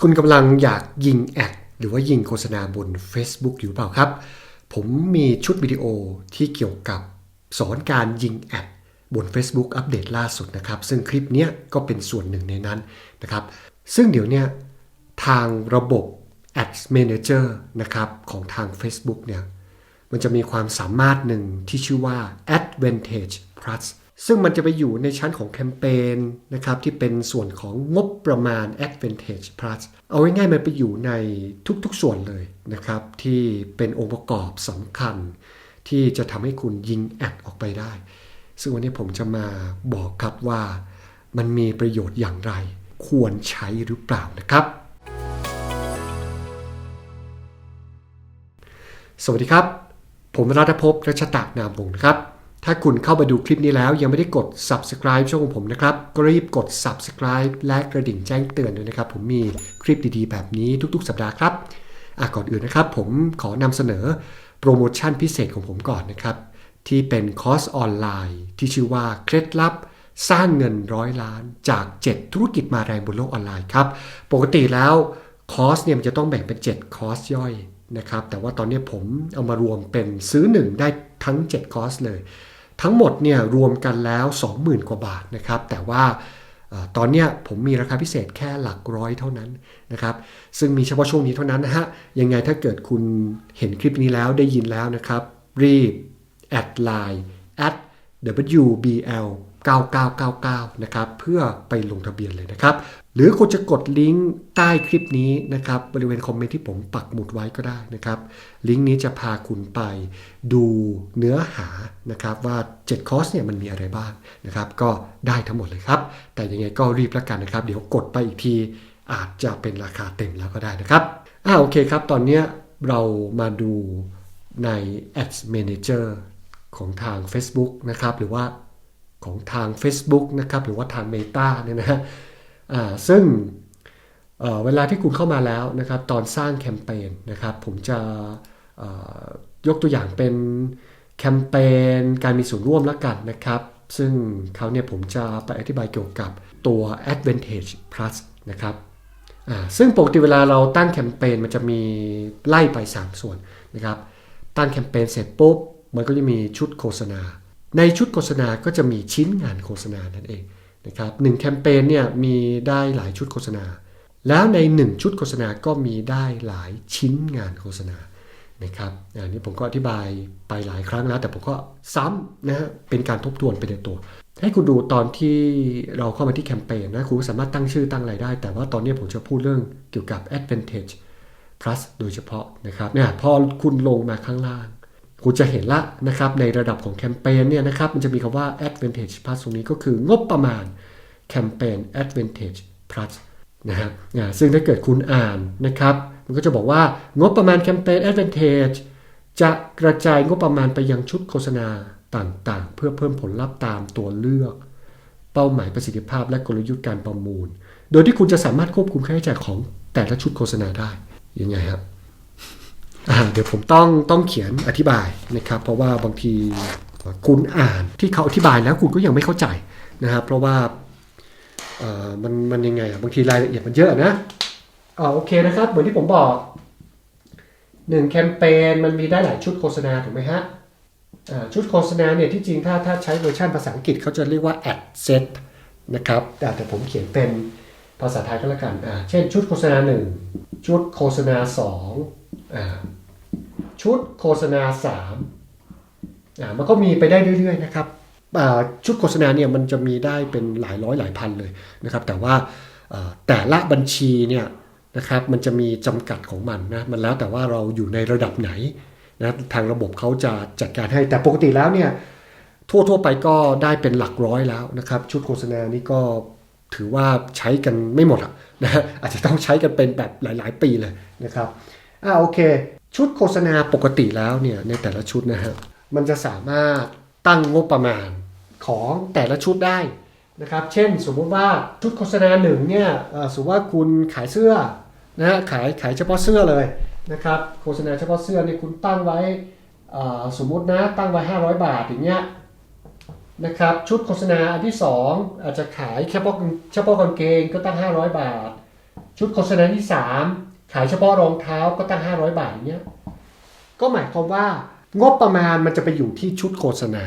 คุณกำลังอยากยิงแอดหรือว่ายิงโฆษณาบน Facebook อยู่เปล่าครับ ผมมีชุดวิดีโอที่เกี่ยวกับสอนการยิงแอดบน Facebook อัปเดตล่าสุดนะครับ ซึ่งคลิปนี้ก็เป็นส่วนหนึ่งในนั้นนะครับ ซึ่งเดี๋ยวนี้ทางระบบ Ads Manager นะครับของทาง Facebook เนี่ยมันจะมีความสามารถหนึ่งที่ชื่อว่า Advantage Plus ซึ่งมันจะไปอยู่ในชั้นของแคมเปญนะครับที่เป็นส่วนของงบประมาณ Advantage Plus เอาง่ายๆมันไปอยู่ในทุกๆส่วนเลยนะครับ ที่เป็นองค์ประกอบสำคัญ ที่จะทำให้คุณยิงแอดออกไปได้ ซึ่งวันนี้ผมจะมาบอกครับว่ามันมีประโยชน์อย่างไร ควรใช้หรือเปล่านะครับ สวัสดีครับ ผมรัตภพรัชตะนามวงศ์นะครับ ถ้าคุณเข้ามาดูคลิปนี้แล้วยังไม่ได้กด subscribe ช่องของผมนะครับ ก็รีบกด subscribe และกระดิ่งแจ้งเตือนด้วยนะครับ ผมมีคลิปดีๆ แบบนี้ทุกๆ สัปดาห์ครับอะก่อนอื่นนะครับ ผมขอนำเสนอโปรโมชั่นพิเศษของผมก่อนนะครับ ที่เป็นคอร์สออนไลน์ ที่ชื่อว่าเคล็ดลับสร้างเงินร้อยล้านจาก 7 ธุรกิจมาแรงบนโลกออนไลน์ครับ ปกติแล้วคอร์สเนี่ยมันจะต้องแบ่งเป็น 7 คอร์สย่อยนะครับ แต่ว่าตอนนี้ผมเอามารวมเป็นซื้อ 1 ได้ทั้ง 7 คอร์สเลย ทั้งหมดเนี่ยรวมกันแล้ว 20,000 กว่าบาทนะครับ แต่ว่าตอนนี้ผมมีราคาพิเศษแค่หลักร้อยเท่านั้นนะครับ ซึ่งมีเฉพาะช่วงนี้เท่านั้นนะฮะ ยังไงถ้าเกิดคุณเห็นคลิปนี้แล้วได้ยินแล้วนะครับ รีบ แอดไลน์ at wbl 9999 นะครับ เพื่อไปลงทะเบียนเลยนะครับ หรือคุณจะกดลิงก์ใต้คลิปนี้นะครับ บริเวณคอมเมนต์ที่ผมปักหมุดไว้ก็ได้นะครับ ลิงก์นี้จะพาคุณไปดูเนื้อหานะครับว่า 7 คอร์สเนี่ยมันมีอะไรบ้างนะครับ ก็ได้ทั้งหมดเลยครับ แต่ยังไงก็รีบแล้วกันนะครับ เดี๋ยวกดไปอีกทีอาจจะเป็นราคาเต็มแล้วก็ได้นะครับอ่าโอเคครับ ตอนนี้เรามาดูใน Ads Manager ของทาง Facebook นะครับ หรือว่า ของทาง Facebook นะครับหรือว่าทาง Meta เนี่ยนะฮะซึ่งเเวลาที่คุณเข้ามาแล้วนะครับตอนสร้างแคมเปญนะครับผมจะยกตัวอย่างเป็นแคมเปญการมีส่วนร่วมแล้วกันนะครับ ซึ่งเขาเนี่ยผมจะไปอธิบายเกี่ยวกับตัว Advantage Plus นะครับซึ่งปกติเวลาเราตั้งแคมเปญมันจะมีไล่ไป 3 ส่วนนะครับ ตั้งแคมเปญเสร็จปุ๊บ มันก็จะมีชุดโฆษณา ในชุดโฆษณาก็จะมีชิ้นงานโฆษณานั่นเองนะครับหนึ่งแคมเปญเนี่ยมีได้หลายชุดโฆษณา แล้วใน 1 ชุดโฆษณาก็มีได้หลายชิ้นงานโฆษณานะครับอันนี้ผมก็อธิบายไปหลายครั้งแล้วแต่ผมก็ซ้ำนะฮะเป็นการทบทวนไปในตัว ให้คุณดูตอนที่เราเข้ามาที่แคมเปญนะคุณสามารถตั้งชื่อตั้งอะไรได้ แต่ว่าตอนนี้ผมจะพูดเรื่องเกี่ยวกับ Advantage Plus โดยเฉพาะนะครับเนี่ยพอคุณลงมาข้างล่าง คุณจะเห็นละนะครับในระดับของแคมเปญเนี่ยนะครับมันจะมีคำว่า Advantage Plus ตรงนี้ก็คืองบประมาณแคมเปญ Advantage Plus นะฮะซึ่งถ้าเกิดคุณอ่านนะครับ มันก็จะบอกว่างบประมาณแคมเปญ Advantage จะกระจายงบประมาณไปยังชุดโฆษณาต่างๆ เพื่อเพิ่มผลลัพธ์ตามตัวเลือก เป้าหมายประสิทธิภาพและกลยุทธ์การประมูล โดยที่คุณจะสามารถควบคุมค่าใช้จ่ายของแต่ละชุดโฆษณาได้ยังไงครับ เดี๋ยวผมต้องต้องเขียนอธิบายนะครับ เพราะว่าบางทีคุณอ่านที่เขาอธิบายแล้วคุณก็ยังไม่เข้าใจนะครับ เพราะว่ามันมันยังไงอะบางทีรายละเอียดมันเยอะนะอ๋อโอเคนะครับเหมือนที่ผมบอกหนึ่งแคมเปญมันมีได้หลายชุดโฆษณาถูกไหมฮะชุดโฆษณาเนี่ยที่จริงถ้าถ้าใช้เวอร์ชันภาษาอังกฤษเขาจะเรียกว่า ad set นะครับแต่ผมเขียนเป็นภาษาไทยก็แล้วกันเช่นชุดโฆษณา 1 ชุดโฆษณา2อ่า ชุดโฆษณา3อ่ามันก็มีไปได้เรื่อยๆนะครับชุดโฆษณาเนี่ยมันจะมีได้เป็นหลายร้อยหลายพันเลยนะครับ แต่ว่าแต่ละบัญชีเนี่ยนะครับมันจะมีจำกัดของมันนะมันแล้วแต่ว่าเราอยู่ในระดับไหนนะทางระบบเขาจะจัดการให้แต่ปกติแล้วเนี่ยทั่วทั่วไปก็ได้เป็นหลักร้อยแล้วนะครับ ชุดโฆษณานี้ก็ถือว่าใช้กันไม่หมดอะนะอาจจะต้องใช้กันเป็นแบบหลาย ๆ ปีเลยนะครับ อ่าโอเค ชุดโฆษณาปกติแล้วเนี่ยในแต่ละชุดนะฮะมันจะสามารถตั้งงบประมาณของแต่ละชุดได้นะครับ เช่นสมมุติว่าชุดโฆษณาหนึ่งเนี่ยสมมติว่าคุณขายเสื้อนะฮะขายขายเฉพาะเสื้อเลยนะครับโฆษณาเฉพาะเสื้อเนี่ยคุณตั้งไว้สมมตินะตั้งไว้ 500 บาทอย่างเงี้ยนะครับชุดโฆษณาอันที่ 2 อาจจะขายเฉพาะเฉพาะกางเกงก็ตั้ง 500 บาท ชุดโฆษณาที่ 3 ขายเฉพาะรองเท้าก็ตั้ง 500 บาทอย่างเงี้ยก็หมายความว่างบประมาณมันจะไปอยู่ที่ชุดโฆษณา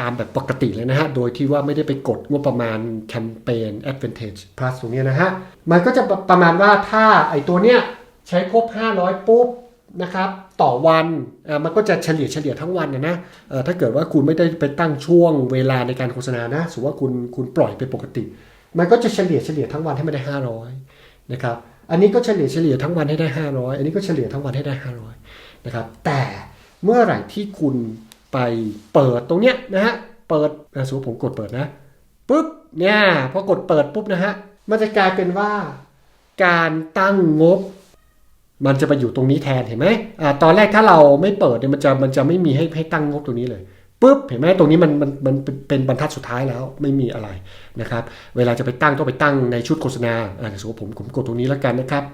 ตามแบบปกติเลยนะฮะ โดยที่ว่าไม่ได้ไปกดงบประมาณแคมเปญ Advantage Plus ตรงเนี้ยนะฮะ มันก็จะประมาณว่าถ้าไอตัวเนี้ยใช้ครบ 500 ปุ๊บนะครับ ต่อวันอ่อมันก็จะเฉลี่ยเฉลี่ยทั้งวันนะนะเอ่อถ้าเกิดว่าคุณไม่ได้ไปตั้งช่วงเวลาในการโฆษณานะสมมติว่าคุณคุณปล่อยไปปกติ มันก็จะเฉลี่ยเฉลี่ยทั้งวันให้มันได้ 500 นะครับ อันนี้ก็เฉลี่ยเฉลี่ยทั้งวันให้ได้ 500 อันนี้ก็เฉลี่ยทั้งวันให้ได้ 500 นะครับ แต่เมื่อไหร่ที่คุณไปเปิดตรงเนี้ยนะฮะ เปิดอะสมมติผมกดเปิดนะปุ๊บเนี่ยพอกดเปิดปุ๊บนะฮะ มันจะกลายเป็นว่าการตั้งงบ มันจะไปอยู่ตรงนี้แทนเห็นไหมอ่าตอนแรกถ้าเราไม่เปิดเนี่ยมันจะมันจะไม่มีให้ให้ตั้งงบตรงนี้เลย ปุ๊บเห็นไหมตรงนี้มันมันมันเป็นบรรทัดสุดท้ายแล้วไม่มีอะไรนะครับเวลาจะไปตั้งต้องไปตั้งในชุดโฆษณาอ่าสมมติผมผมกดตรงนี้แล้วกันนะครับ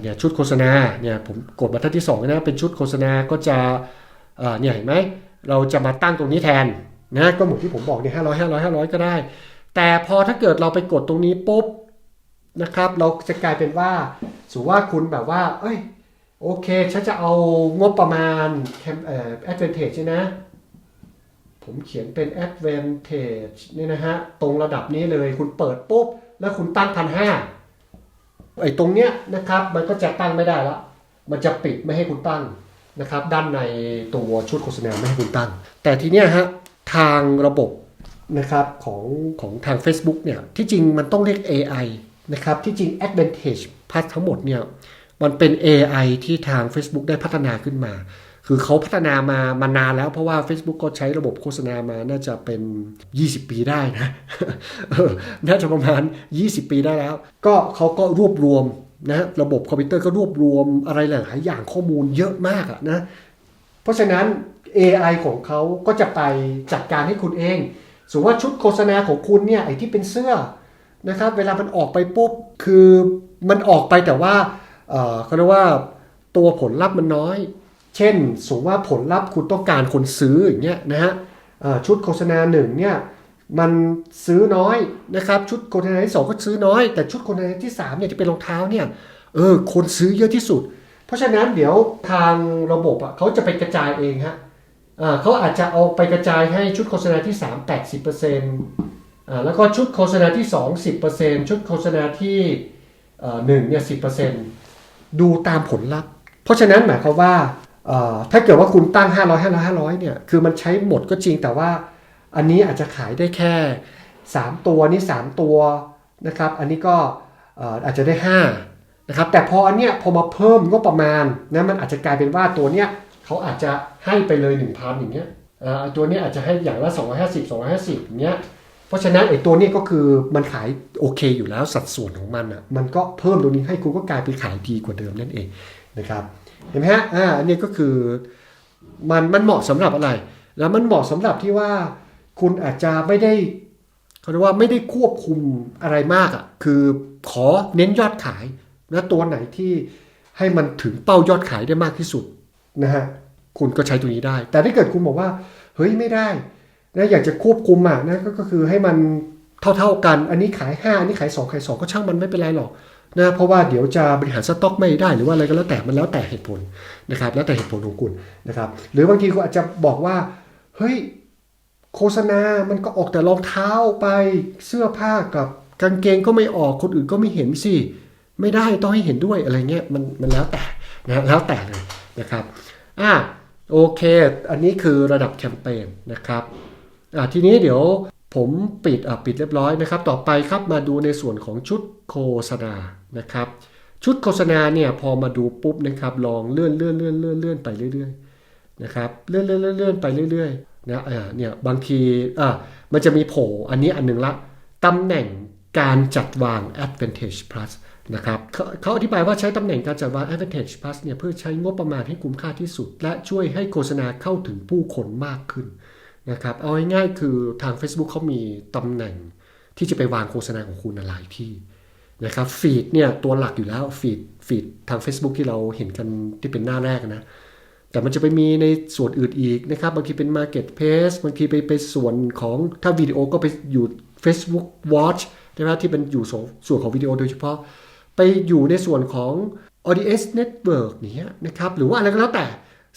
เนี่ยชุดโฆษณาเนี่ยผมกดบรรทัดที่สองนะเป็นชุดโฆษณาก็จะเนี่ยเห็นไหมเราจะมาตั้งตรงนี้แทนนะก็เหมือนที่ผมบอกเนี่ยห้าร้อยห้าร้อยห้าร้อยก็ได้ แต่พอถ้าเกิดเราไปกดตรงนี้ปุ๊บนะครับ เราจะกลายเป็นว่าสมมติว่าคุณแบบว่า เอ้ยโอเคฉันจะเอางบประมาณแคมเอ่อ advantage ใช่นะ ผมเขียนเป็น advantage เนี่ยนะฮะ ตรงระดับนี้เลยคุณเปิดปุ๊บ แล้วคุณตั้งพันห้าไอ้ตรงเนี้ยนะครับ มันก็จะตั้งไม่ได้ละมันจะปิดไม่ให้คุณตั้งนะครับ ด้านในตัวชุดโฆษณาไม่ให้คุณตั้ง แต่ทีเนี้ยฮะ ทางระบบนะครับของของทาง Facebook เนี่ย ที่จริงมันต้องเรียก AI นะครับ ที่จริง advantage พัททั้งหมดเนี่ย มันเป็น AI ที่ทาง Facebook ได้พัฒนาขึ้นมา คือเขาพัฒนามามานานแล้วเพราะว่า Facebook ก็ใช้ระบบโฆษณามาน่าจะเป็น 20 ปีได้นะน่าจะประมาณ 20 ปีได้แล้ว ก็เขาก็รวบรวมนะระบบคอมพิวเตอร์ก็รวบรวมอะไรหลายอย่างข้อมูลเยอะมากอะนะ เพราะฉะนั้น AI ของเขาก็จะไปจัดการให้คุณเอง สมมติว่าชุดโฆษณาของคุณเนี่ยไอ้ที่เป็นเสื้อนะครับ เวลามันออกไปปุ๊บคือมันออกไปแต่ว่าเขาเรียกว่าตัวผลลัพธ์มันน้อย เช่นสมมติว่าผลลัพธ์คุณต้องการคนซื้ออย่างเงี้ยนะฮะชุดโฆษณาหนึ่งเนี่ยมันซื้อน้อยนะครับชุดโฆษณาที่สองก็ซื้อน้อย แต่ชุดโฆษณาที่สามเนี่ยที่เป็นรองเท้าเนี่ยเออคนซื้อเยอะที่สุด เพราะฉะนั้นเดี๋ยวทางระบบอะเขาจะไปกระจายเองฮะเขาอาจจะเอาไปกระจายให้ชุดโฆษณาที่ 3 80%อ่าแล้วก็ชุดโฆษณาที่ 2 10%ชุดโฆษณาที่หนึ่งเนี่ย10%ดูตามผลลัพธ์ เพราะฉะนั้นหมายความว่า ถ้าเกิดว่าคุณตั้ง 500 500 500เนี่ยคือมันใช้หมดก็จริงแต่ว่าอันนี้อาจจะขายได้แค่ 3 ตัวนี่3ตัวนะครับอันนี้ก็อาจจะได้ 5 นะครับ แต่พออันเนี้ยพอมาเพิ่มงบประมาณนะมันอาจจะกลายเป็นว่าตัวเนี้ยเขาอาจจะให้ไปเลย 1,000 อย่างเงี้ยอ่าตัวเนี้ยอาจจะให้อย่างละ 250 250อย่างเงี้ยเพราะฉะนั้นไอ้ตัวเนี้ยก็คือมันขายโอเคอยู่แล้วสัดส่วนของมันอะมันก็เพิ่มตรงนี้ให้คุณก็กลายเป็นขายดีกว่าเดิมนั่นเองนะครับ เห็นไหมฮะอ่าอันนี้ก็คือมันมันเหมาะสำหรับอะไร แล้วมันเหมาะสำหรับที่ว่าคุณอาจจะไม่ได้เขาเรียกว่าไม่ได้ควบคุมอะไรมากอะคือขอเน้นยอดขายนะตัวไหนที่ให้มันถึงเป้ายอดขายได้มากที่สุดนะฮะคุณก็ใช้ตัวนี้ได้ แต่ถ้าเกิดคุณบอกว่า เฮ้ยไม่ได้นะอยากจะควบคุมอะนะก็คือให้มันเท่าๆกัน อันนี้ขาย 5 อันนี้ขาย 2 ขาย 2 ก็ช่างมันไม่เป็นไรหรอก นะเพราะว่าเดี๋ยวจะบริหารสต็อกไม่ได้หรือว่าอะไรก็แล้วแต่มันแล้วแต่เหตุผลนะครับ แล้วแต่เหตุผลของคุณนะครับ หรือบางทีคุณอาจจะบอกว่าเฮ้ยโฆษณา มันก็ออกแต่รองเท้าไปเสื้อผ้ากับกางเกงก็ไม่ออกคนอื่นก็ไม่เห็นสิไม่ได้ต้องให้เห็นด้วยอะไรเงี้ยมันมันแล้วแต่นะแล้วแต่เลยนะครับอะโอเค อันนี้คือระดับแคมเปญนะครับอะทีนี้เดี๋ยวผมปิดอะปิดเรียบร้อยนะครับ ต่อไปครับมาดูในส่วนของชุดโฆษณา นะครับ ชุดโฆษณาเนี่ยพอมาดูปุ๊บนะครับลองเลื่อนเลื่อนเลื่อนเลื่อนเลื่อนไปเรื่อยๆนะครับเลื่อนเลื่อนเลื่อนเลื่อนไปเรื่อยๆนะอ่าเนี่ยบางทีอะมันจะมีโผล่อันนี้อันหนึ่งละตำแหน่งการจัดวาง Advantage Plus นะครับเขาเขาอธิบายว่าใช้ตำแหน่งการจัดวาง Advantage Plus เนี่ยเพื่อใช้งบประมาณให้คุ้มค่าที่สุด และช่วยให้โฆษณาเข้าถึงผู้คนมากขึ้นนะครับเอาง่ายๆคือทาง Facebook เขามีตำแหน่งที่จะไปวางโฆษณาของคุณหลายที่ นะครับฟีดเนี่ยตัวหลักอยู่แล้วฟีดฟีดทาง Facebook ที่เราเห็นกันที่เป็นหน้าแรกนะ แต่มันจะไปมีในส่วนอื่นอีกนะครับ บางทีเป็น Marketplace บางทีไปไปส่วนของถ้าวิดีโอก็ไปอยู่ Facebook Watch ใช่ไหมที่เป็นอยู่ส่วนส่วนของวิดีโอโดยเฉพาะ ไปอยู่ในส่วนของ audience network เนี้ยนะครับ หรือว่าอะไรก็แล้วแต่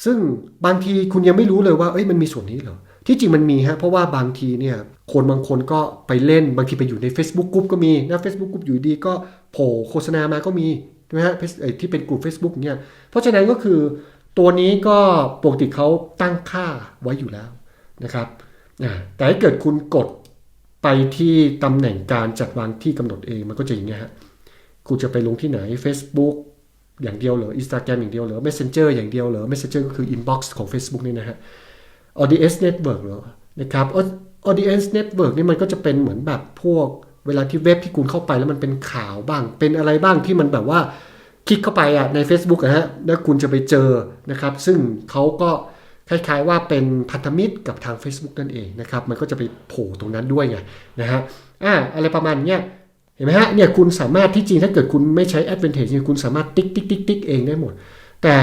ซึ่งบางทีคุณยังไม่รู้เลยว่าเอ้ยมันมีส่วนนี้เหรอ ที่จริงมันมีฮะเพราะว่าบางทีเนี่ยคนบางคนก็ไปเล่นบางทีไปอยู่ใน Facebook กลุ่มก็มีนะ Facebook กลุ่มอยู่ดีก็โผล่โฆษณามาก็มีใช่ไหมฮะที่เป็นกลุ่ม Facebook เนี่ยเพราะฉะนั้นก็คือตัวนี้ก็ปกติเขาตั้งค่าไว้อยู่แล้วนะครับอ่าแต่ถ้าเกิดคุณกดไปที่ตำแหน่งการจัดวางที่กำหนดเองมันก็จะอย่างเงี้ยฮะคุณจะไปลงที่ไหน Facebook อย่างเดียวเหรอ Instagram อย่างเดียวเหรอ Messenger อย่างเดียวเหรอ Messenger ก็คือ inbox ของ Facebook นี่นะฮะ audience network เหรอนะครับ audience network นี่มันก็จะเป็นเหมือนแบบพวกเวลาที่เว็บที่คุณเข้าไปแล้วมันเป็นข่าวบ้าง เป็นอะไรบ้างที่มันแบบว่าคลิกเข้าไปอะใน Facebook อะฮะแล้วคุณจะไปเจอนะครับ ซึ่งเขาก็คล้ายๆว่าเป็นพันธมิตรกับทาง Facebook นั่นเองนะครับ มันก็จะไปโผล่ตรงนั้นด้วยไงนะฮะอ่าอะไรประมาณเนี้ยเห็นไหมฮะเนี่ยคุณสามารถที่จริงถ้าเกิดคุณไม่ใช้ Advantage เนี่ยคุณสามารถติ๊กติ๊กติ๊กติ๊กเองได้หมด แต่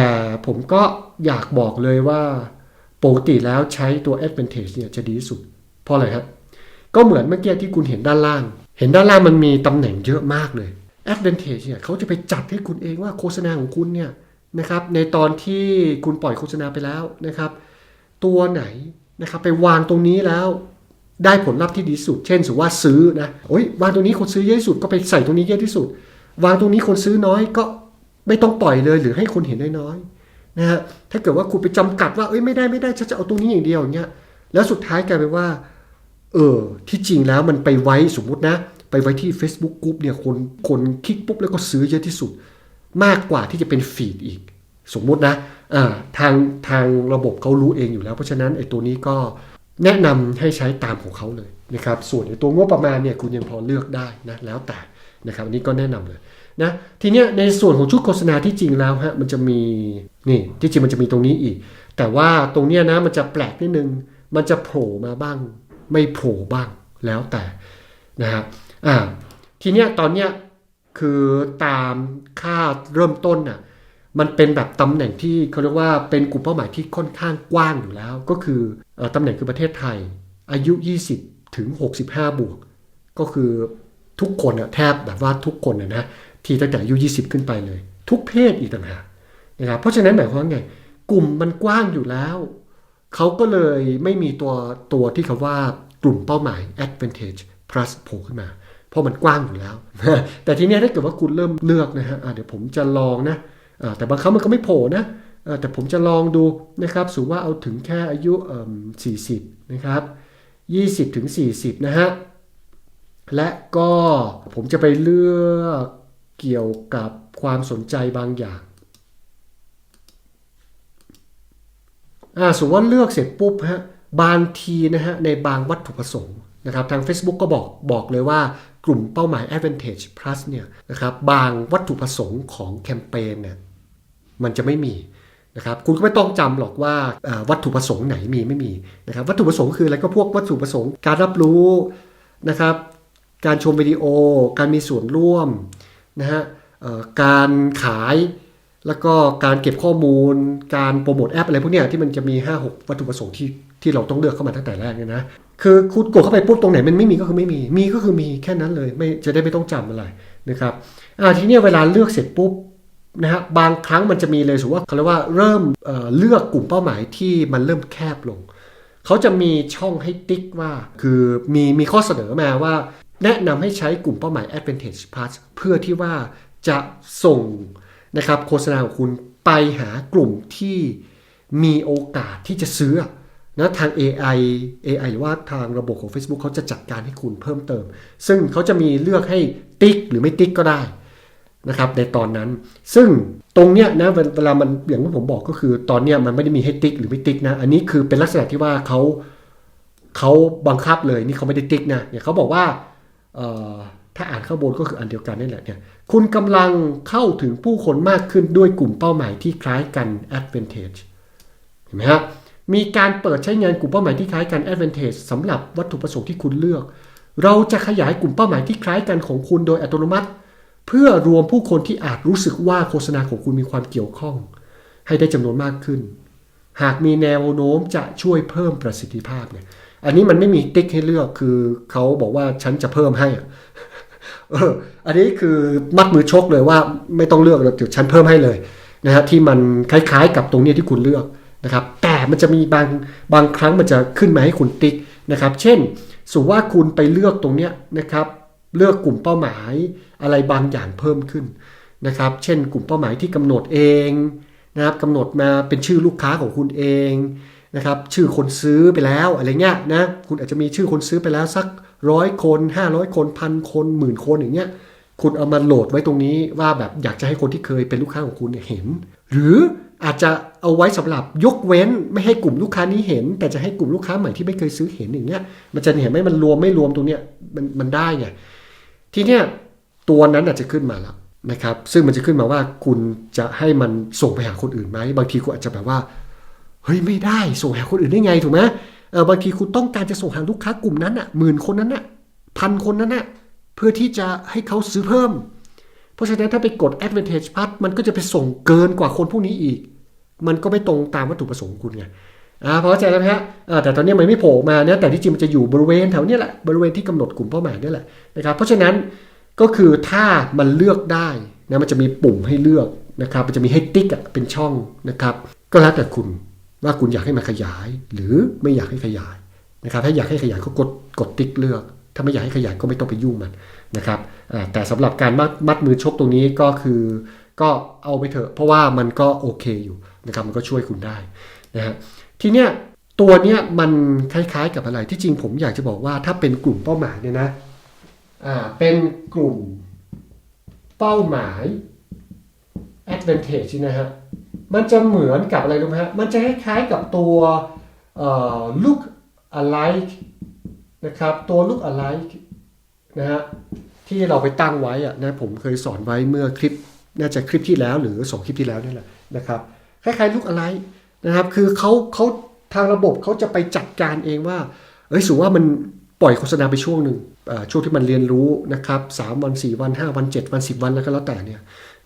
ผมก็อยากบอกเลยว่า ปกติแล้วใช้ตัว Advantage เนี่ยจะดีที่สุด เพราะอะไรครับ ก็เหมือนเมื่อกี้ที่คุณเห็นด้านล่าง เห็นด้านล่างมันมีตำแหน่งเยอะมากเลย Advantage เนี่ยเขาจะไปจัดให้คุณเองว่าโฆษณาของคุณเนี่ยนะครับในตอนที่คุณปล่อยโฆษณาไปแล้วนะครับ ตัวไหนนะครับไปวางตรงนี้แล้วได้ผลลัพธ์ที่ดีที่สุด เช่นสมมติว่าซื้อนะโอ้ยวางตรงนี้คนซื้อเยอะที่สุดก็ไปใส่ตรงนี้เยอะที่สุด วางตรงนี้คนซื้อน้อยก็ไม่ต้องปล่อยเลยหรือให้คนเห็นได้น้อย นะฮะถ้าเกิดว่าคุณไปจำกัดว่าเอ้ยไม่ได้ไม่ได้ฉันจะเอาตรงนี้อย่างเดียวอย่างเงี้ยแล้วสุดท้ายกลายเป็นว่า เออที่จริงแล้วมันไปไว้สมมุตินะ ไปไว้ที่ Facebook กรุ๊ปเนี่ยคนคนคลิกปุ๊บแล้วก็ซื้อเยอะที่สุด มากกว่าที่จะเป็นฟีดอีก สมมุตินะอ่าทางทางระบบเขารู้เองอยู่แล้ว เพราะฉะนั้นไอ้ตัวนี้ก็แนะนำให้ใช้ตามของเขาเลยนะครับส่วนไอ้ตัวงบประมาณเนี่ยคุณยังพอเลือกได้นะแล้วแต่นะครับอันนี้ก็แนะนำเลย นะทีเนี้ยในส่วนของชุดโฆษณาที่จริงแล้วฮะมันจะมีนี่ที่จริงมันจะมีตรงนี้อีก แต่ว่าตรงเนี้ยนะมันจะแปลกนิดนึงมันจะโผล่มาบ้าง ไม่โผล่บ้างแล้วแต่นะครับอ่าทีเนี้ยตอนเนี้ยคือตามค่าเริ่มต้นน่ะมันเป็นแบบตำแหน่งที่เขาเรียกว่าเป็นกลุ่มเป้าหมายที่ค่อนข้างกว้างอยู่แล้ว ก็คืออตำแหน่งคือประเทศไทย อายุ 20 ถึง 65 บวก ก็คือทุกคนอะแทบแบบว่าทุกคนอะนะ ที่ตั้งแต่อายุ20 ขึ้นไปเลย ทุกเพศอีกต่างหากนะครับเพราะฉะนั้นหมายความว่าไงกลุ่มมันกว้างอยู่แล้วเขาก็เลยไม่มีตัวตัวที่คำว่ากลุ่มเป้าหมาย advantage plus โผล่ขึ้นมา เพราะมันกว้างอยู่แล้ว แต่ทีนี้ถ้าเกิดว่าคุณเริ่มเลือกนะฮะเดี๋ยวผมจะลองนะแต่บางครั้งมันก็ไม่โผล่นะแต่ผมจะลองดูนะครับสมมติว่าเอาถึงแค่อายุ 40 นะครับ 20 ถึง 40 นะฮะ และก็ผมจะไปเลือก เกี่ยวกับความสนใจบางอย่างอ่าสมมติว่าเลือกเสร็จปุ๊บฮะบางทีนะฮะในบางวัตถุประสงค์นะครับทาง Facebook ก็บอกบอกเลยว่ากลุ่มเป้าหมาย Advantage Plus เนี่ยนะครับบางวัตถุประสงค์ของแคมเปญเนี่ยมันจะไม่มีนะครับคุณก็ไม่ต้องจำหรอกว่าอ่าวัตถุประสงค์ไหนมีไม่มีนะครับวัตถุประสงค์คืออะไรก็พวกวัตถุประสงค์การรับรู้นะครับการชมวิดีโอ การมีส่วนร่วม นะฮะการขายแล้วก็การเก็บข้อมูล การโปรโมทแอปอะไรพวกเนี้ยที่มันจะมี 5 6 วัตถุประสงค์ที่ที่เราต้องเลือกเข้ามาตั้งแต่แรกเนี่ยนะคือคุณกดเข้าไปปุ๊บตรงไหนมันไม่มีก็คือไม่มี มีก็คือมีแค่นั้นเลยไม่จะได้ไม่ต้องจำอะไรนะครับอ่าทีนี้เวลาเลือกเสร็จปุ๊บนะฮะบางครั้งมันจะมีเลยสมมติว่าเขาเรียกว่าเริ่มเเลือกกลุ่มเป้าหมายที่มันเริ่มแคบลง เขาจะมีช่องให้ติ๊กว่า คือมีมีข้อเสนอมาว่า แนะนำให้ใช้กลุ่มเป้าหมาย Advantage Plus เพื่อที่ว่าจะส่งนะครับโฆษณาของคุณไปหากลุ่มที่มีโอกาสที่จะซื้อนะทาง AI AI หรือว่าทางระบบของ Facebook เขาจะจัดการให้คุณเพิ่มเติม ซึ่งเขาจะมีเลือกให้ติ๊กหรือไม่ติ๊กก็ได้นะครับในตอนนั้น ซึ่งตรงเนี้ยนะเวลามันอย่างที่ผมบอกก็คือ ตอนเนี้ยมันไม่ได้มีให้ติ๊กหรือไม่ติ๊กนะ อันนี้คือเป็นลักษณะที่ว่าเขาเขาบังคับเลยนี่เขาไม่ได้ติ๊กนะเนี่ยเขาบอกว่า ถ้าอ่านข้างบนก็คืออันเดียวกันนี่แหละเนี่ยคุณกำลังเข้าถึงผู้คนมากขึ้นด้วยกลุ่มเป้าหมายที่คล้ายกัน advantage เห็นไหมฮะมีการเปิดใช้งานกลุ่มเป้าหมายที่คล้ายกัน advantage สำหรับวัตถุประสงค์ที่คุณเลือก เราจะขยายกลุ่มเป้าหมายที่คล้ายกันของคุณโดยอัตโนมัติ เพื่อรวมผู้คนที่อาจรู้สึกว่าโฆษณาของคุณมีความเกี่ยวข้อง ให้ได้จำนวนมากขึ้น หากมีแนวโน้มจะช่วยเพิ่มประสิทธิภาพเนี่ย อันนี้มันไม่มีติ๊กให้เลือกคือเขาบอกว่าฉันจะเพิ่มให้เอออันนี้คือมัดมือชกเลยว่าไม่ต้องเลือกเดี๋ยวฉันเพิ่มให้เลยนะฮะที่มันคล้ายๆ กับตรงนี้ที่คุณเลือกนะครับแต่มันจะมีบางบางครั้งมันจะขึ้นมาให้คุณติ๊กนะครับ เช่นสมมติว่าคุณไปเลือกตรงเนี้ยนะครับเลือกกลุ่มเป้าหมายอะไรบางอย่างเพิ่มขึ้นนะครับ เช่น กลุ่มเป้าหมายที่กำหนดเองนะครับกำหนดมาเป็นชื่อลูกค้าของคุณเอง นะครับชื่อคนซื้อไปแล้วอะไรเงี้ยนะคุณอาจจะมีชื่อคนซื้อไปแล้วสักร้อยคน 500 คนพันคนหมื่นคนอย่างเงี้ยคุณเอามาโหลดไว้ตรงนี้ว่าแบบอยากจะให้คนที่เคยเป็นลูกค้าของคุณเนี่ยเห็น หรืออาจจะเอาไว้สำหรับยกเว้นไม่ให้กลุ่มลูกค้านี้เห็น แต่จะให้กลุ่มลูกค้าใหม่ที่ไม่เคยซื้อเห็นอย่างเงี้ยมันจะเห็นไหมมันรวมไม่รวมตรงเนี้ยมันมันได้ไงทีเนี้ยตัวนั้นอาจจะขึ้นมาแล้วนะครับซึ่งมันจะขึ้นมาว่าคุณจะให้มันส่งไปหาคนอื่นไหมบางทีคุณอาจจะแบบว่า เฮ้ยไม่ได้ส่งหาคนอื่นได้ไงถูกไหมเออบางทีคุณต้องการจะส่งหาลูกค้ากลุ่มนั้นอะหมื่นคนนั้นอะพันคนนั้นอะเพื่อที่จะให้เขาซื้อเพิ่ม เพราะฉะนั้นถ้าไปกด advantage part มันก็จะไปส่งเกินกว่าคนพวกนี้อีก มันก็ไม่ตรงตามวัตถุประสงค์คุณไงอ่าพอใจแล้วฮะอ่าแต่ตอนนี้มันไม่โผล่มานะแต่ที่จริงมันจะอยู่บริเวณแถวนี้แหละบริเวณที่กำหนดกลุ่มเป้าหมายนี่แหละนะครับเพราะฉะนั้นก็คือถ้ามันเลือกได้นะมันจะมีปุ่มให้เลือกนะครับมันจะมีให้ติ๊กเป็นช่องนะครับ ก็แล้วแต่คุณ ว่าคุณอยากให้มันขยาย หรือไม่อยากให้ขยายนะครับ ถ้าอยากให้ขยายก็กดกดติ๊กเลือก ถ้าไม่อยากให้ขยายก็ไม่ต้องไปยุ่งมันนะครับแต่สำหรับการมัดมัดมือชกตรงนี้ก็คือ ก็เอาไปเถอะ เพราะว่ามันก็โอเคอยู่นะครับมันก็ช่วยคุณได้นะฮะทีเนี้ยตัวเนี้ยมันคล้ายๆกับอะไรที่จริงผมอยากจะบอกว่าถ้าเป็นกลุ่มเป้าหมายเนี่ยนะอ่าเป็นกลุ่มเป้าหมาย advantage นะฮะ มันจะเหมือนกับอะไรรู้ไหมฮะ มันจะคล้ายๆกับตัวเอ่อ look alike นะครับ ตัว look alike นะฮะ ที่เราไปตั้งไว้อะนะ ผมเคยสอนไว้เมื่อคลิป น่าจะคลิปที่แล้วหรือสองคลิปที่แล้วนี่แหละนะครับ คล้ายๆลูกอะไรนะครับ คือเขาเขาทางระบบเขาจะไปจัดการเองว่า เอ้ย สูว่ามันปล่อยโฆษณาไปช่วงหนึ่งช่วงที่มันเรียนรู้นะครับสามวันสี่วันห้าวันเจ็ดวันสิบวันแล้วก็แล้วแต่เนี่ย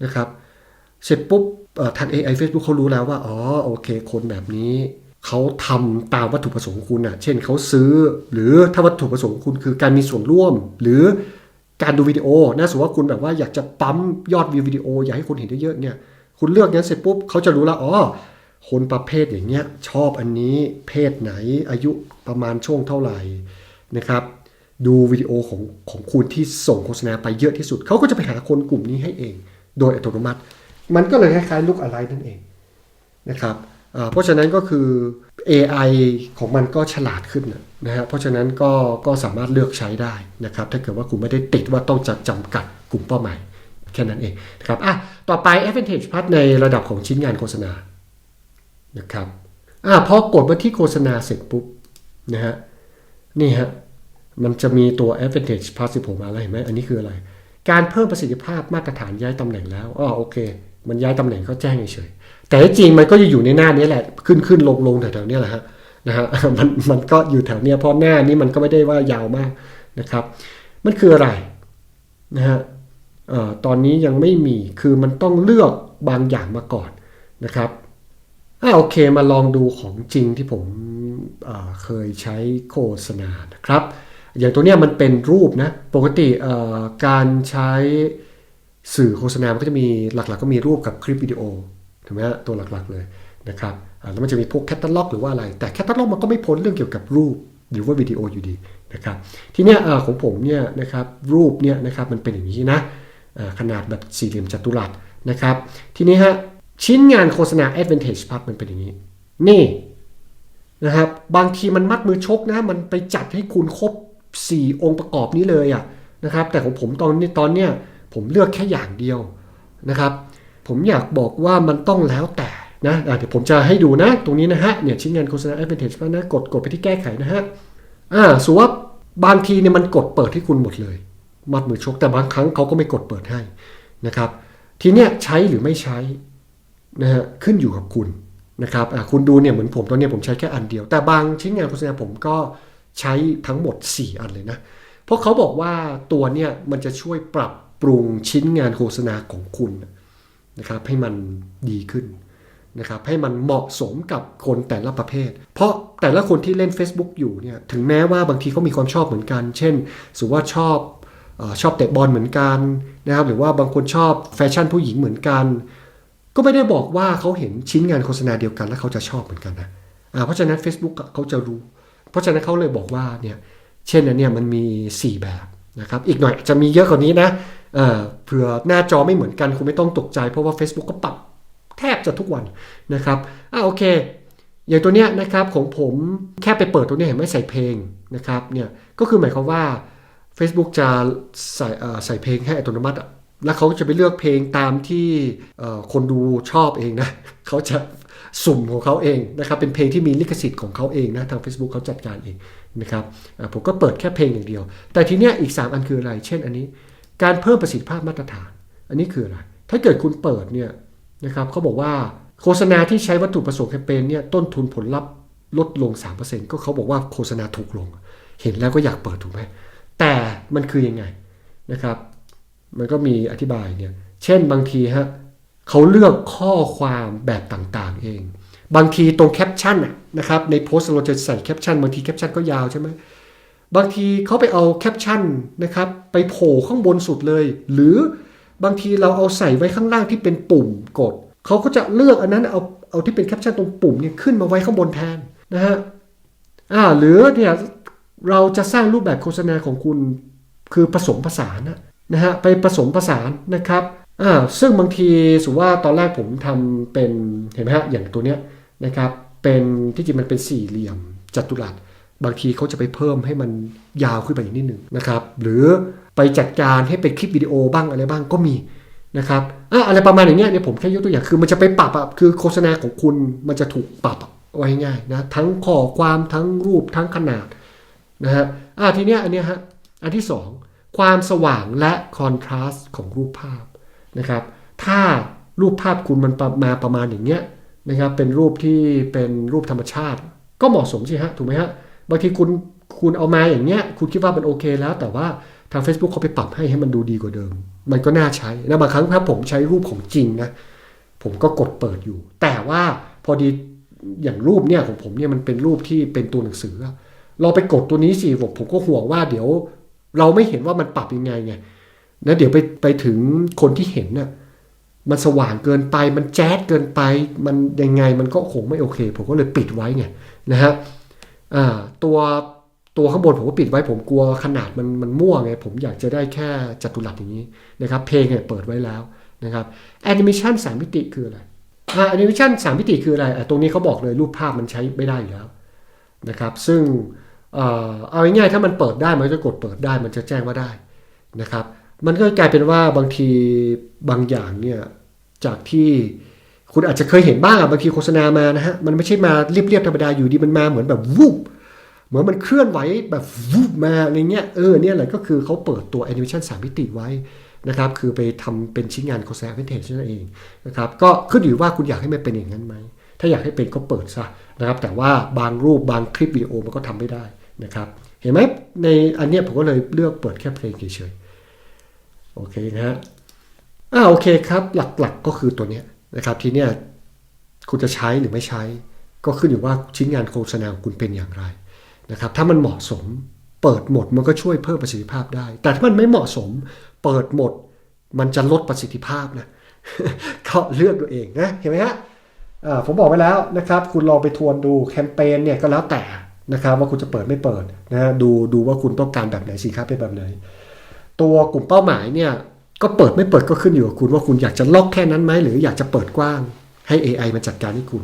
นะครับ เสร็จปุ๊บทาง AI Facebook เขารู้แล้วว่า อ๋อ โอเค คนแบบนี้ เขาทำตามวัตถุประสงค์คุณอะ เช่นเขาซื้อ หรือถ้าวัตถุประสงค์คุณคือการมีส่วนร่วม หรือการดูวิดีโอนะสมมติว่าคุณแบบว่าอยากจะปั๊มยอดวิววิดีโอ อยากให้คนเห็นเยอะๆเนี่ย คุณเลือกงั้นเสร็จปุ๊บเขาจะรู้แล้ว อ๋อ คนประเภทอย่างเงี้ย ชอบอันนี้ เพศไหน อายุประมาณช่วงเท่าไหร่นะครับ ดูวิดีโอของของคุณที่ส่งโฆษณาไปเยอะที่สุด เขาก็จะไปหาคนกลุ่มนี้ให้เอง โดยอัตโนมัติ มันก็เลยคล้ายๆลุกอะไรนั่นเองนะครับเพราะฉะนั้นก็คือ AI ของมันก็ฉลาดขึ้นนะฮะเพราะฉะนั้นก็ก็สามารถเลือกใช้ได้นะครับ ถ้าเกิดว่าคุณไม่ได้ติดว่าต้องจะจำกัดกลุ่มเป้าหมายแค่นั้นเองนะครับอะต่อไป Advantage Part ในระดับของชิ้นงานโฆษณานะครับอะพอกดมาที่โฆษณาเสร็จปุ๊บนะฮะนี่ฮะมันจะมีตัว Advantage Part ที่ผมมาแล้วเห็นไหมอันนี้คืออะไร การเพิ่มประสิทธิภาพมาตรฐานย้ายตำแหน่งแล้วอ๋อโอเค มันย้ายตำแหน่งเขาแจ้งเฉยๆแต่ที่จริงมันก็จะอยู่ในหน้านี้แหละ ขึ้นขึ้นลงลงแถวๆนี้แหละฮะนะฮะมันมันก็อยู่แถวเนี้ยเพราะหน้านี้มันก็ไม่ได้ว่ายาวมากนะครับ มันคืออะไรนะฮะเอ่อตอนนี้ยังไม่มีคือมันต้องเลือกบางอย่างมาก่อนนะครับอ่าโอเคมาลองดูของจริงที่ผมเอ่อเคยใช้โฆษณานะครับ อย่างตัวเนี้ยมันเป็นรูปนะ ปกติเอ่อการใช้ สื่อโฆษณา มันก็จะมีหลักๆ ก็มีรูปกับคลิปวิดีโอถูกไหมฮะตัวหลักๆเลยนะครับแล้วมันจะมีพวกแคตตาล็อกหรือว่าอะไร แต่แคตตาล็อกมันก็ไม่พ้นเรื่องเกี่ยวกับรูปหรือว่าวิดีโออยู่ดีนะครับ ทีเนี้ยของผมเนี่ยนะครับรูปเนี่ยนะครับมันเป็นอย่างนี้นะขนาดแบบสี่เหลี่ยมจัตุรัสนะครับ ทีนี้ฮะชิ้นงานโฆษณา Advantage p a r มันเป็นอย่างนี้ นี่นะครับบางทีมันมัดมือชกนะ มันไปจัดให้คุณครบ 4 องค์ประกอบนี้เลยอะนะครับแต่ของผมตอนนี้ตอนเนี้ย ผมเลือกแค่อย่างเดียวนะครับ ผมอยากบอกว่ามันต้องแล้วแต่นะเดี๋ยวผมจะให้ดูนะตรงนี้นะฮะเนี่ยชิ้นงานโฆษณา Advantage นะกดกดไปที่แก้ไขนะฮะอ่าสมมุว่าบางทีเนี่ยมันกดเปิดให้คุณหมดเลย มัดมือชกแต่บางครั้งเขาก็ไม่กดเปิดให้นะครับ ทีเนี้ยใช้หรือไม่ใช้นะฮะขึ้นอยู่กับคุณนะครับคุณดูเนี่ยเหมือนผมตอนเนี้ยผมใช้แค่อันเดียว แต่บางชิ้นงานโฆษณาผมก็ใช้ทั้งหมด 4 อันเลยนะ เพราะเขาบอกว่าตัวเนี่ยมันจะช่วยปรับ ปรุงชิ้นงานโฆษณาของคุณนะครับให้มันดีขึ้นนะครับให้มันเหมาะสมกับคนแต่ละประเภท เพราะแต่ละคนที่เล่น Facebook อยู่เนี่ยถึงแม้ว่าบางทีเขามีความชอบเหมือนกัน เช่นสมมติว่าชอบชอบเตะบอลเหมือนกันนะครับหรือว่าบางคนชอบแฟชั่นผู้หญิงเหมือนกัน ก็ไม่ได้บอกว่าเขาเห็นชิ้นงานโฆษณาเดียวกันแล้วเขาจะชอบเหมือนกันนะอ่าเพราะฉะนั้น Facebook เขาจะรู้ เพราะฉะนั้นเขาเลยบอกว่าเนี่ยเช่นอันเนี่ยมันมี 4 แบบ นะครับอีกหน่อยจะมีเยอะกว่านี้นะเเผื่อหน้าจอไม่เหมือนกันคุณไม่ต้องตกใจเพราะว่า Facebook ก็ปรับแทบจะทุกวันนะครับอ่าโอเค อย่างตัวเนี้ยนะครับของผมแค่ไปเปิดตัวเนี้ยเห็นไหมใส่เพลงนะครับเนี่ยก็คือหมายความว่า Facebook จะใส่ใส่เพลงให้อัตโนมัติอะแล้วเขาจะไปเลือกเพลงตามที่คนดูชอบเองนะเขาจะสุ่มของเขาเองนะครับเป็นเพลงที่มีลิขสิทธิ์ของเขาเองนะทาง Facebook เขาจัดการเอง นะครับผมก็เปิดแค่เพลงอย่างเดียว แต่ทีเนี้ยอีก 3 อันคืออะไร เช่นอันนี้ การเพิ่มประสิทธิภาพมาตรฐาน อันนี้คืออะไร ถ้าเกิดคุณเปิดเนี่ยนะครับเขาบอกว่าโฆษณาที่ใช้วัตถุประสงค์แคมเปญเนี่ยต้นทุนผลลัพธ์ลดลง 3%ก็เขาบอกว่าโฆษณาถูกลง เห็นแล้วก็อยากเปิดถูกไหมแต่มันคือยังไงนะครับ มันก็มีอธิบายเนี่ยเช่นบางทีฮะเขาเลือกข้อความแบบต่างๆเอง บางทีตรงแคปชั่นนะครับในโพสต์เราจะใส่แคปชั่นบางทีแคปชั่นก็ยาวใช่ไหมบางทีเขาไปเอาแคปชั่นนะครับไปโผล่ข้างบนสุดเลย หรือบางทีเราเอาใส่ไว้ข้างล่างที่เป็นปุ่มกดเขาก็จะเลือกอันนั้นเอาเอาที่เป็นแคปชั่นตรงปุ่มเนี่ยขึ้นมาไว้ข้างบนแทนนะฮะอ่าหรือเนี่ยเราจะสร้างรูปแบบโฆษณาของคุณคือผสมผสานนะฮะไปผสมผสานนะครับอ่าซึ่งบางทีสมว่าตอนแรกผมทำเป็นเห็นไหมฮะอย่างตัวเนี้ย นะครับเป็นที่จริงมันเป็นสี่เหลี่ยมจัตุรัสบางทีเขาจะไปเพิ่มให้มันยาวขึ้นไปอีกนิดหนึ่งนะครับ หรือไปจัดการให้เป็นคลิปวิดีโอบ้างอะไรบ้างก็มีนะครับอะอะไรประมาณอย่างเงี้ยเนี่ยผมแค่ยกตัวอย่างคือมันจะไปปรับอะคือโฆษณาของคุณมันจะถูกปรับไว้ง่ายนะทั้งข้อความทั้งรูปทั้งขนาดนะฮะอ่าทีเนี้ยอันเนี้ยฮะอันที่สองความสว่างและคอนทราสต์ของรูปภาพนะครับถ้ารูปภาพคุณมันมาประมาณอย่างเงี้ย นะครับเป็นรูปที่เป็นรูปธรรมชาติ ก็เหมาะสมสิฮะถูกไหมฮะบางทีคุณคุณเอามาอย่างเงี้ยคุณคิดว่ามันโอเคแล้ว แต่ว่าทาง Facebook เขาไปปรับให้ให้มันดูดีกว่าเดิม มันก็น่าใช้นะบางครั้งถ้าผมใช้รูปของจริงนะผมก็กดเปิดอยู่ แต่ว่าพอดีอย่างรูปเนี่ยของผมเนี่ยมันเป็นรูปที่เป็นตัวหนังสือ เราไปกดตัวนี้สิผมผมก็ห่วงว่าเดี๋ยวเราไม่เห็นว่ามันปรับยังไงไงนะเดี๋ยวไปไปถึงคนที่เห็นน่ะ มันสว่างเกินไป มันแจ๊ดเกินไป มันยังไงมันก็คงไม่โอเค ผมก็เลยปิดไว้ไงนะฮะอ่าตัวตัวข้างบนผมก็ปิดไว้ผมกลัวขนาดมันมันมั่วไง ผมอยากจะได้แค่จัตุรัสอย่างนี้นะครับ เพลงเนี่ยเปิดไว้แล้วนะครับแอนิเมชันสามมิติคืออะไรอ่าแอนิเมชันสามมิติคืออะไรอะตรงนี้เขาบอกเลยรูปภาพมันใช้ไม่ได้อยู่แล้วนะครับ ซึ่งเอ่อเอาง่ายๆถ้ามันเปิดได้มันจะกดเปิดได้มันจะแจ้งว่าได้นะครับ มันก็กลายเป็นว่าบางทีบางอย่างเนี่ย จากที่คุณอาจจะเคยเห็นบ้างอะบางทีโฆษณามานะฮะมันไม่ใช่มาเรียบๆธรรมดาอยู่ดีมันมาเหมือนแบบวูบเหมือนมันเคลื่อนไหวแบบวูบมาอะไรเงี้ยเออเนี่ยแหละก็คือเขาเปิดตัวแอนิเมชันสามมิติไว้นะครับคือไปทำเป็นชิ้นงานโฆษณาวินเทจนั่นเองนะครับก็ขึ้นอยู่ว่าคุณอยากให้มันเป็นอย่างนั้นไหมถ้าอยากให้เป็นก็เปิดซะนะครับแต่ว่าบางรูปบางคลิปวิดีโอมันก็ทำไม่ได้นะครับเห็นไหมในอันเนี้ยผมก็เลยเลือกเปิดแค่เพลงเฉยๆโอเคนะฮะ อ่าโอเคครับ หลักๆก็คือตัวเนี้ยนะครับทีเนี้ยคุณจะใช้หรือไม่ใช้ ก็ขึ้นอยู่ว่าชิ้นงานโฆษณาของคุณเป็นอย่างไรนะครับถ้ามันเหมาะสมเปิดหมดมันก็ช่วยเพิ่มประสิทธิภาพได้ แต่ถ้ามันไม่เหมาะสม เปิดหมดมันจะลดประสิทธิภาพนะก็เลือกตัวเองนะเห็นไหมฮะอ่าผมบอกไว้แล้วนะครับ คุณลองไปทวนดูแคมเปญเนี่ยก็แล้วแต่นะครับว่าคุณจะเปิดไม่เปิดนะดูดูว่าคุณต้องการแบบไหนสินค้าเป็นแบบไหน ตัวกลุ่มเป้าหมายเนี่ย ก็เปิดไม่เปิดก็ขึ้นอยู่กับคุณว่าคุณอยากจะล็อกแค่นั้นไหมหรืออยากจะเปิดกว้างให้ AI มาจัดการให้คุณ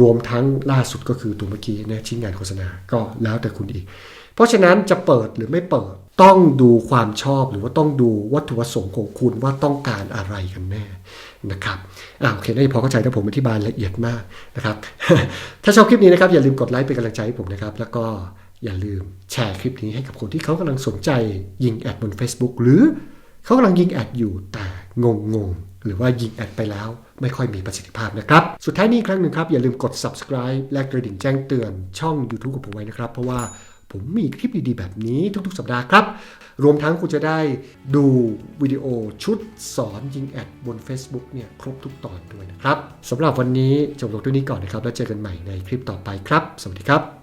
รวมทั้งล่าสุดก็คือตัวเมื่อกี้นะชิ้นงานโฆษณาก็แล้วแต่คุณอีก เพราะฉะนั้นจะเปิดหรือไม่เปิดต้องดูความชอบหรือว่าต้องดูวัตถุประสงค์ของคุณว่าต้องการอะไรกันแน่นะครับอ่าโอเคได้พอเข้าใจถ้าผมอธิบายละเอียดมากนะครับ ถ้าชอบคลิปนี้นะครับอย่าลืมกดไลค์เป็นกำลังใจให้ผมนะครับ แล้วก็อย่าลืมแชร์คลิปนี้ให้กับคนที่เขากำลังสนใจยิงแอดบน Facebook หรือ เขากำลังยิงแอดอยู่แต่งงงๆหรือว่ายิงแอดไปแล้วไม่ค่อยมีประสิทธิภาพนะครับ สุดท้ายนี้ครั้งหนึ่งครับ อย่าลืมกด subscribe และกระดิ่งแจ้งเตือนช่อง YouTube ของผมไว้นะครับ เพราะว่าผมมีคลิปดีๆ แบบนี้ทุกๆ สัปดาห์ครับ รวมทั้งคุณจะได้ดูวิดีโอชุดสอนยิงแอดบน Facebook เนี่ยครบทุกตอนด้วยนะครับสำหรับวันนี้จบลงด้วยนี้ก่อนนะครับ แล้วเจอกันใหม่ในคลิปต่อไปครับ สวัสดีครับ